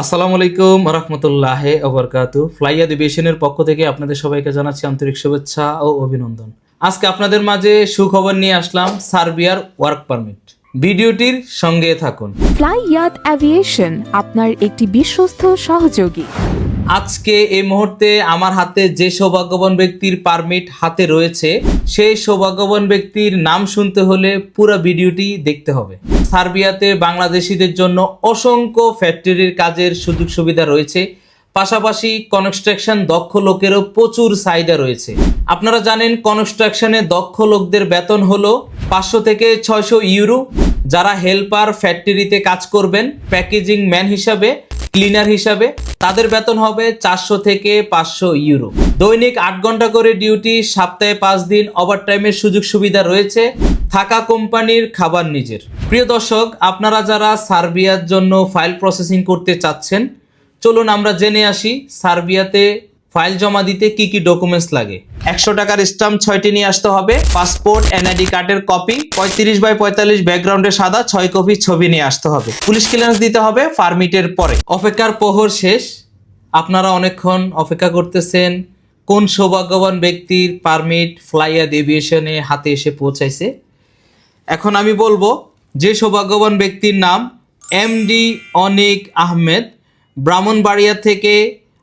আসসালামু আলাইকুম রহমতুল্লাহ ওবরকাতু ফ্লাই দিবেশনের পক্ষ থেকে আপনাদের সবাইকে জানাচ্ছি আন্তরিক শুভেচ্ছা ও অভিনন্দন। আজকে আপনাদের মাঝে সুখবর নিয়ে আসলাম সার্বিয়ার ওয়ার্ক পারমিট। ভিডিওটির সঙ্গে থাকুন। ফ্লাই ইয়াত অ্যাভিয়েশন আপনার একটি বিশ্বস্ত সহযোগী। আজকে এই মুহূর্তে আমার হাতে যে সৌভাগ্যবান ব্যক্তির পারমিট হাতে রয়েছে সেই সৌভাগ্যবান ব্যক্তির নাম শুনতে হলে পুরো ভিডিওটি দেখতে হবে। সার্বিয়াতে বাংলাদেশিদের জন্য অসংখ্য ফ্যাক্টরির কাজের সুযোগ সুবিধা রয়েছে। পাশাপাশি কনস্ট্রাকশন দক্ষ লোকেরও প্রচুর চাহিদা রয়েছে। আপনারা জানেন কনস্ট্রাকশনে দক্ষ লোকদের বেতন হলো পাঁচশো থেকে ছয়শো ইউরো। যারা হেল্পার ফ্যাক্টরিতে কাজ করবেন প্যাকেজিং ম্যান হিসাবে ক্লিনার হিসাবে, তাদের বেতন হবে চারশো থেকে পাঁচশো ইউরো। দৈনিক আট ঘণ্টা করে ডিউটি সপ্তাহে পাঁচ দিন ওভারটাইমের সুযোগ সুবিধা রয়েছে। থাকা কোম্পানির খাবার নিজের। প্রিয় দর্শক, আপনারা যারা সার্বিয়ার জন্য ফাইল প্রসেসিং করতে চাচ্ছেন, চলুন আমরা জেনে আসি সার্বিয়াতে ফাইল জমা দিতে কি কি ডকুমেন্টস লাগে। একশো টাকার স্টাম্প ছয়টি নিয়ে আসতে হবে, পাসপোর্ট, এনআইডি কার্ডের কপি, পঁয়ত্রিশ বাই পঁয়তাল্লিশ ব্যাকগ্রাউন্ডে সাদা ছয় কপি ছবি নিয়ে আসতে হবে। পুলিশ ক্লিয়ারেন্স দিতে হবে পারমিটের পরে। অপেক্ষার প্রহর শেষ, আপনারা অনেকক্ষণ অপেক্ষা করতেছেন, কোন সৌভাগ্যবান ব্যক্তির পারমিট ফ্লাইয়াদ এভিয়েশনে হাতে এসে পৌঁছাইছে এখন আমি বলব যে সৌভাগ্যবান ব্যক্তির নাম এমডি অনিক আহমেদ। ব্রাহ্মণবাড়িয়া থেকে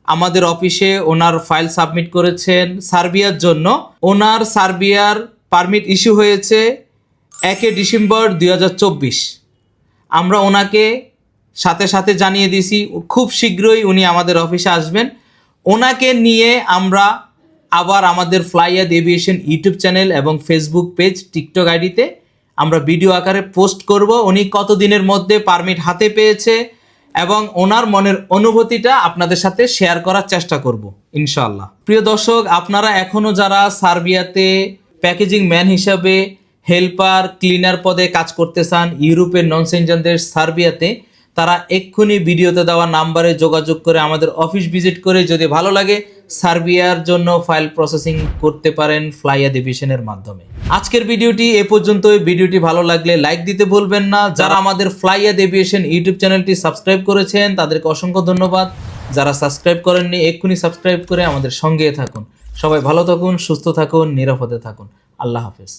আমাদের অফিসে ওনার ফাইল সাবমিট করেছেন সার্বিয়ার জন্য। ওনার সার্বিয়ার পারমিট ইস্যু হয়েছে একে ডিসেম্বর দুই হাজার চব্বিশ। আমরা ওনাকে সাথে সাথে জানিয়ে দিছি খুব শীঘ্রই উনি আমাদের অফিসে আসবেন। ওনাকে নিয়ে আমরা আবার আমাদের ফ্লাইয়াদ এভিয়েশন ইউটিউব চ্যানেল এবং ফেসবুক পেজ, টিকটক আইডিতে আমরা ভিডিও আকারে পোস্ট করব। উনি কতদিনের মধ্যে পারমিট হাতে পেয়েছে এবং ওনার মনের অনুভূতিটা আপনাদের সাথে শেয়ার করার চেষ্টা করব ইনশাল্লাহ প্রিয় দর্শক, আপনারা এখনও যারা সার্বিয়াতে প্যাকেজিং ম্যান হিসাবে হেল্পার, ক্লিনার পদে কাজ করতে চান, ইউরোপের নন সেনজনদের সার্বিয়াতে, তারা এক্ষুনি ভিডিওতে দেওয়া নাম্বারে যোগাযোগ করে আমাদের অফিস ভিজিট করে যদি ভালো লাগে, সার্বিয়ার জন্য ফাইল প্রসেসিং করতে পারেন ফ্লাইয়া ডিভিশনের মাধ্যমে। আজকের ভিডিওটি এ পর্যন্তই। ভিডিওটি ভালো লাগলে লাইক দিতে ভুলবেন না। যারা আমাদের ফ্লাইয়াদ এভিয়েশন ইউটিউব চ্যানেলটি সাবস্ক্রাইব করেছেন, তাদেরকে অসংখ্য ধন্যবাদ। যারা সাবস্ক্রাইব করেননি, এক্ষুনি সাবস্ক্রাইব করে আমাদের সঙ্গে থাকুন। সবাই ভালো থাকুন, সুস্থ থাকুন, নিরাপদে থাকুন। আল্লাহ হাফেজ।